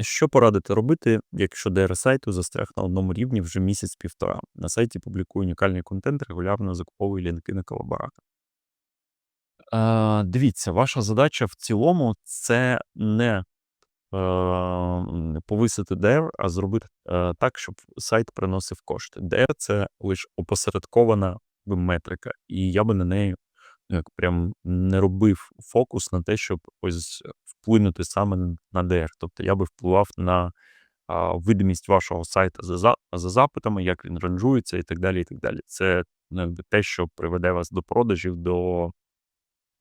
Що порадити робити, якщо DR сайту застряг на одному рівні вже місяць-півтора? На сайті публікую унікальний контент, регулярно закуповую лінки на колаборатор. Е, дивіться, ваша задача в цілому це не е, повисити DR, а зробити е, так, щоб сайт приносив кошти. DR – це лише опосередкована метрика, і я би на неї прям не робив фокус на те, щоб ось вплинути саме на DR. Тобто я би впливав на видимість вашого сайту за, за, за запитами, як він ранжується і так далі. і так далі. Це ну, те, що приведе вас до продажів, до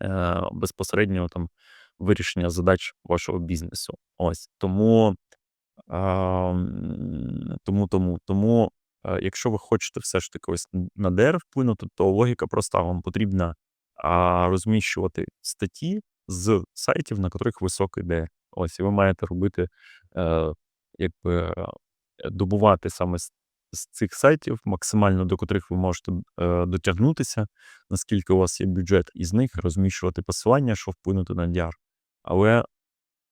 е, безпосереднього там вирішення задач вашого бізнесу. Ось тому, тому, тому, тому, е, якщо ви хочете все ж таки ось на DR вплинути, то логіка проста. Вам потрібно розміщувати статті з сайтів, на котрих високий DR. Ось, і ви маєте робити, е, якби е, добувати саме з, з цих сайтів, максимально до котрих ви можете е, дотягнутися, наскільки у вас є бюджет, і з них розміщувати посилання, що вплинути на DR. Але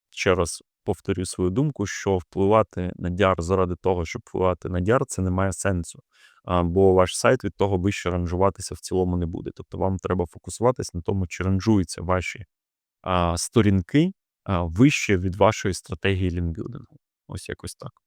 ще раз повторюю свою думку, що впливати на DR заради того, щоб впливати на DR, це не має сенсу. Бо ваш сайт від того вище ранжуватися в цілому не буде. Тобто вам треба фокусуватись на тому, чи ранжуються ваші сторінки вище від вашої стратегії лінбілдингу. Ось якось так.